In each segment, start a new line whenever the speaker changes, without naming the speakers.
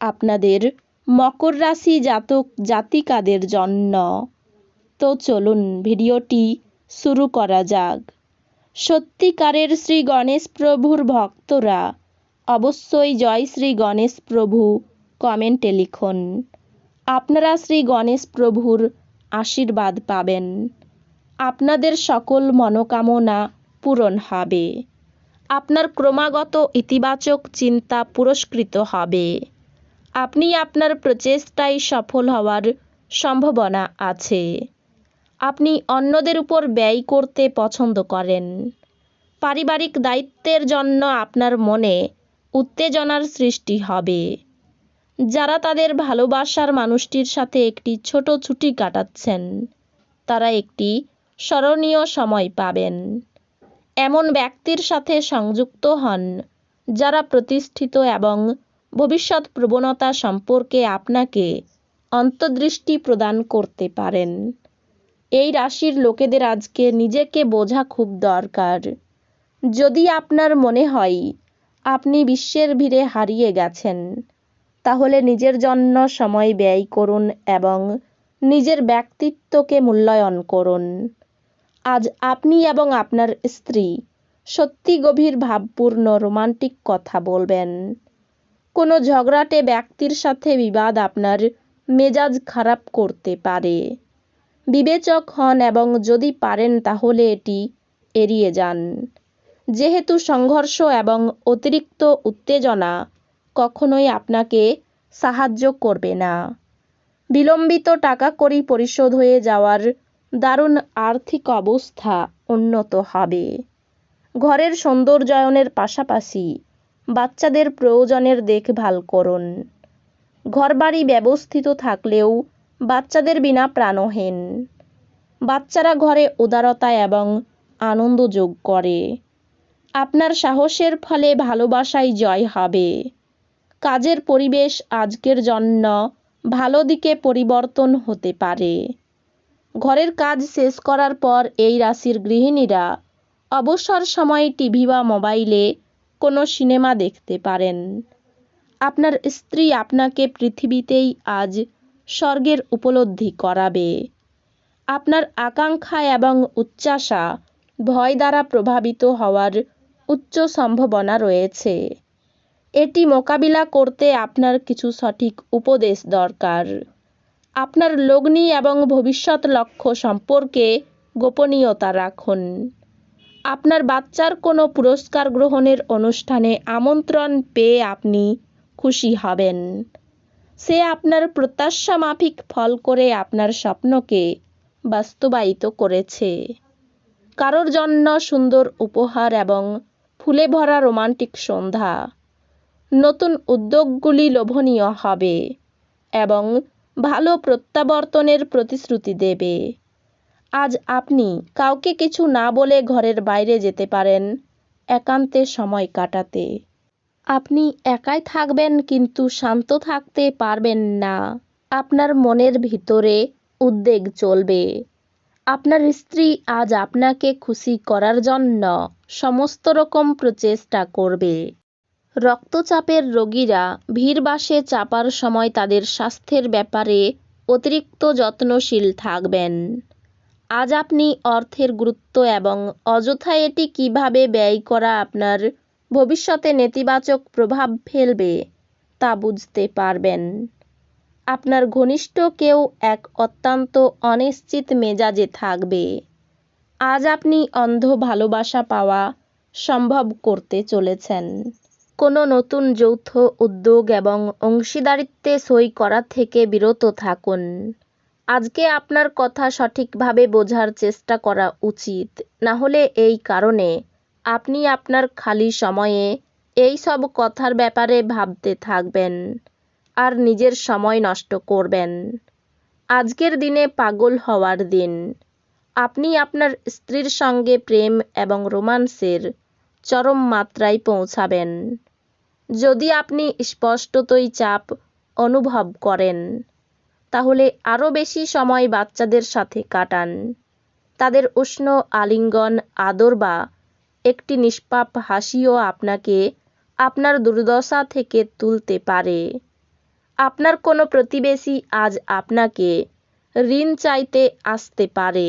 আপনাদের মকর রাশি জাতক জাতিকাদের জন্য। তো চলুন ভিডিওটি শুরু করা যাক। সত্যিকারের শ্রী গণেশ প্রভুর ভক্তরা অবশ্যই জয় শ্রী গণেশ প্রভু কমেন্টে লিখুন। আপনারা শ্রী গণেশ প্রভুর আশীর্বাদ পাবেন। আপনাদের সকল মনোকামনা পূরণ হবে। আপনার ক্রমাগত ইতিবাচক চিন্তা পুরস্কৃত হবে। আপনি আপনার প্রচেষ্টায় সফল হওয়ার সম্ভাবনা আছে। আপনি অন্যদের উপর ব্যয় করতে পছন্দ করেন। পারিবারিক দায়িত্বের জন্য আপনার মনে উত্তেজনার সৃষ্টি হবে। যারা তাদের ভালোবাসার মানুষটির সাথে একটি ছোট ছুটি কাটাচ্ছেন, তারা একটি স্মরণীয় সময় পাবেন। এমন ব্যক্তির সাথে সংযুক্ত হন যারা প্রতিষ্ঠিত এবং ভবিষ্যৎ প্রবণতা সম্পর্কে আপনাকে অন্তর্দৃষ্টি প্রদান করতে পারেন। এই রাশির লোকেদের আজকে নিজেকে বোঝা খুব দরকার। যদি আপনার মনে হয় আপনি বিশ্বের ভিড়ে হারিয়ে গেছেন, তাহলে নিজের জন্য সময় ব্যয় করুন এবং নিজের ব্যক্তিত্বকে মূল্যায়ন করুন। আজ আপনি এবং আপনার স্ত্রী সত্যি গভীর ভাবপূর্ণ রোমান্টিক কথা বলবেন। কোনো ঝগড়াটে ব্যক্তির সাথে বিবাদ আপনার মেজাজ খারাপ করতে পারে। বিবেচক হন এবং যদি পারেন তাহলে এটি এড়িয়ে যান। যেহেতু সংঘর্ষ এবং অতিরিক্ত উত্তেজনা কখনোই আপনাকে সাহায্য করবে না। বিলম্বিত টাকা করি পরিশোধ হয়ে যাওয়ার দারুণ আর্থিক অবস্থা উন্নত হবে। ঘরের সৌন্দর্যায়নের পাশাপাশি বাচ্চাদের প্রয়োজনের দেখভাল করুন। ঘরবাড়ি ব্যবস্থিত থাকলেও বাচ্চাদের বিনা প্রাণহীন। বাচ্চারা ঘরে উদারতা এবং আনন্দ যোগ করে। আপনার সাহসের ফলে ভালোবাসায় জয় হবে। কাজের পরিবেশ আজকের জন্য ভালো দিকে পরিবর্তন হতে পারে। ঘরের কাজ শেষ করার পর এই রাশির গৃহিণীরা অবসর সময় টিভি বা মোবাইলে কোনো সিনেমা দেখতে পারেন। আপনার স্ত্রী আপনাকে পৃথিবীতেই আজ স্বর্গের উপলব্ধি করাবে। আপনার আকাঙ্ক্ষা এবং উচ্চাসা ভয় দ্বারা প্রভাবিত হওয়ার উচ্চ সম্ভাবনা রয়েছে। এটি মোকাবিলা করতে আপনার কিছু সঠিক উপদেশ দরকার। আপনার লগ্নি এবং ভবিষ্যৎ লক্ষ্য সম্পর্কে গোপনীয়তা রাখুন। আপনার বাচ্চার কোনো পুরস্কার গ্রহণের অনুষ্ঠানে আমন্ত্রণ পেয়ে আপনি খুশি হবেন। সে আপনার প্রত্যাশা মাফিক ফল করে আপনার স্বপ্নকে বাস্তবায়িত করেছে। কারোর জন্য সুন্দর উপহার এবং ফুলে ভরা রোমান্টিক সন্ধ্যা নতুন উদ্যোগগুলি লোভনীয় হবে এবং ভালো প্রত্যাবর্তনের প্রতিশ্রুতি দেবে। আজ আপনি কাউকে কিছু না বলে ঘরের বাইরে যেতে পারেন একান্তে সময় কাটাতে। আপনি একাই থাকবেন কিন্তু শান্ত থাকতে পারবেন না। আপনার মনের ভিতরে উদ্বেগ চলবে। আপনার স্ত্রী আজ আপনাকে খুশি করার জন্য সমস্ত রকম প্রচেষ্টা করবে। রক্তচাপের রোগীরা ভিড়বাসে চাপার সময় তাদের স্বাস্থ্যের ব্যাপারে অতিরিক্ত যত্নশীল থাকবেন। আজ আপনি অর্থের গুরুত্ব এবং অযথা এটি কীভাবে ব্যয় করা আপনার ভবিষ্যতে নেতিবাচক প্রভাব ফেলবে তা বুঝতে পারবেন। আপনার ঘনিষ্ঠ কেউ এক অত্যন্ত অনিশ্চিত মেজাজে থাকবে। আজ আপনি অন্ধ ভালোবাসা পাওয়া সম্ভব করতে চলেছেন। কোনো নতুন যৌথ উদ্যোগ এবং অংশীদারিত্বে সই করা থেকে বিরত থাকুন। আজকে আপনার কথা সঠিকভাবে বোঝার চেষ্টা করা উচিত। না হলে এই কারণে আপনি আপনার খালি সময়ে এই সব কথার ব্যাপারে ভাবতে থাকবেন আর নিজের সময় নষ্ট করবেন। আজকের দিনে পাগল হওয়ার দিন। আপনি আপনার স্ত্রীর সঙ্গে প্রেম এবং রোমান্সের চরম মাত্রায় পৌঁছাবেন। যদি আপনি স্পষ্টতই চাপ অনুভব করেন তাহলে আরও বেশি সময় বাচ্চাদের সাথে কাটান। তাদের উষ্ণ আলিঙ্গন, আদর বা একটি নিষ্পাপ হাসিও আপনাকে আপনার দুর্দশা থেকে তুলতে পারে। আপনার কোনো প্রতিবেশী আজ আপনাকে ঋণ চাইতে আসতে পারে।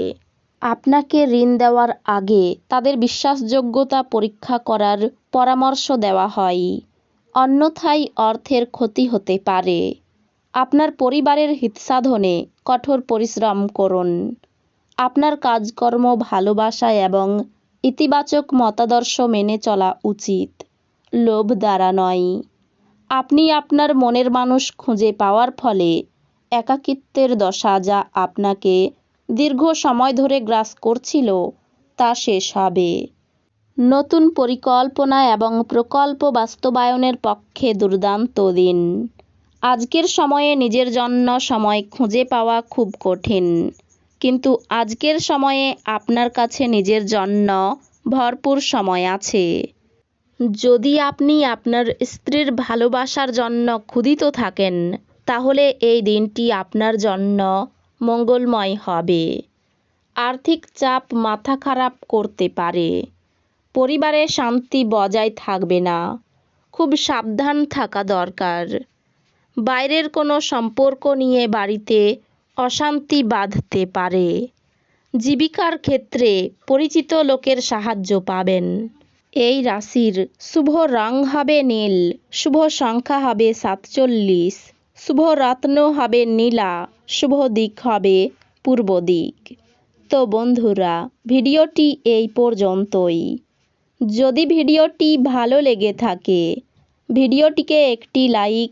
আপনাকে ঋণ দেওয়ার আগে তাদের বিশ্বাসযোগ্যতা পরীক্ষা করার পরামর্শ দেওয়া হয়। অন্যথায় অর্থের ক্ষতি হতে পারে। আপনার পরিবারের হিতসাধনে কঠোর পরিশ্রম করুন। আপনার কাজকর্ম, ভালোবাসা এবং ইতিবাচক মতাদর্শ মেনে চলা উচিত। লোভ দ্বারা নয়। আপনি আপনার মনের মানুষ খুঁজে পাওয়ার ফলে একাকিত্বের দশা যা আপনাকে দীর্ঘ সময় ধরে গ্রাস করছিল, তা শেষ হবে। নতুন পরিকল্পনা এবং প্রকল্প বাস্তবায়নের পক্ষে দুর্দান্ত দিন। আজকের সময়ে নিজের জন্য সময় খুঁজে পাওয়া খুব কঠিন। কিন্তু আজকের সময়ে আপনার কাছে নিজের জন্য ভরপুর সময় আছে। যদি আপনি আপনার স্ত্রীর ভালোবাসার জন্য ক্ষুধিত থাকেন, তাহলে এই দিনটি আপনার জন্য মঙ্গলময় হবে। আর্থিক চাপ মাথা খারাপ করতে পারে। পরিবারে শান্তি বজায় থাকবে না। খুব সাবধান থাকা দরকার। বাইরের কোনো সম্পর্ক নিয়ে বাড়িতে অশান্তি বাঁধতে পারে। জীবিকার ক্ষেত্রে পরিচিত লোকের সাহায্য পাবেন। এই রাশির শুভ রং হবে নীল, শুভ সংখ্যা হবে সাতচল্লিশ, শুভ রত্ন হবে নীলা, শুভ দিক হবে পূর্ব দিক। তো বন্ধুরা, ভিডিওটি এই পর্যন্তই। যদি ভিডিওটি ভালো লেগে থাকে, ভিডিওটিকে একটি লাইক